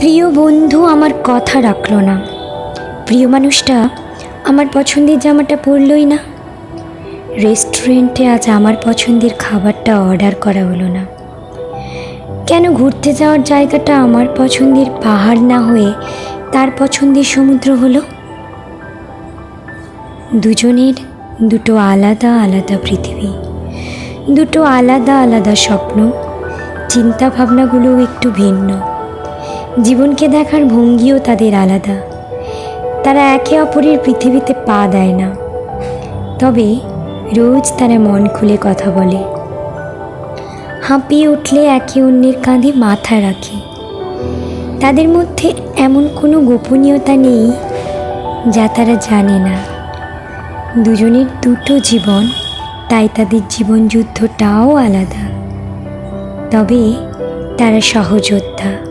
প্রিয় বন্ধু, আমার কথা রাখল না। প্রিয় মানুষটা, আমার পছন্দের জামাটা পরলই না। রেস্টুরেন্টে আজ আমার পছন্দের খাবারটা অর্ডার করা হলো না। কেন ঘুরতে যাওয়ার জায়গাটা আমার পছন্দের পাহাড় না হয়ে তার পছন্দের সমুদ্র হলো? দুজনের দুটো আলাদা আলাদা পৃথিবী, দুটো আলাদা আলাদা স্বপ্ন চিন্তা ভাবনাগুলোও একটু ভিন্ন। জীবনকে দেখার ভঙ্গিও তাদের আলাদা। তারা একে অপরের পৃথিবীতে পা দেয় না। তবে রোজ তারা মন খুলে কথা বলে। হাঁপিয়ে উঠলে একে অন্যের কাঁধে মাথা রাখে। তাদের মধ্যে এমন কোনো গোপনীয়তা নেই যা তারা জানে না। দুজনের দুটো জীবন, তাই তাদের জীবনযুদ্ধটাও আলাদা। তবে তারা সহযোদ্ধা।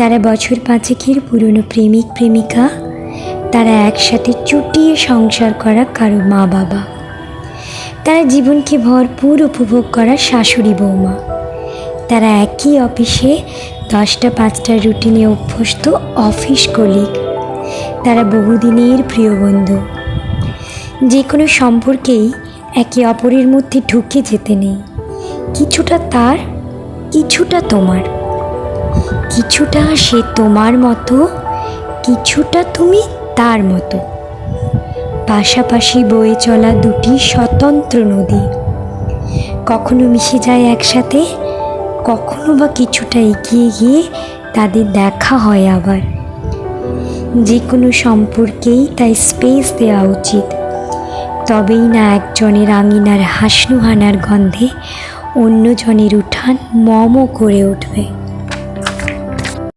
তারা বছর পাঁচেকের পুরনো প্রেমিক, প্রেমিকা। তারা একসাথে চুটিয়ে সংসার করা কারও মা বাবা। তারা জীবনকে ভরপুর উপভোগ করা শাশুড়ি বৌমা। তারা একই অফিসে দশটা, পাঁচটা রুটিনে অভ্যস্ত অফিস কলিগ। তারা বহুদিনের প্রিয় বন্ধু। যে কোনো সম্পর্কেই একে অপরের মধ্যে ঢুকে যেতে নেই। কিছুটা তার, কিছুটা তোমার। কিছুটা সে তোমার মতো, কিছুটা তুমি তার মতো। পাশাপাশি বয়ে চলা দুটি স্বতন্ত্র নদী। কখনো মিশে যায় একসাথে, কখনো বা কিছুটা এগিয়ে গিয়ে তাদের দেখা হয় আবার। যে কোনো সম্পর্কেই তাই স্পেস দেওয়া উচিত। তবেই না একজনের আঙিনার হাসনুহানার গন্ধে অন্যজনের উঠান মম করে উঠবে।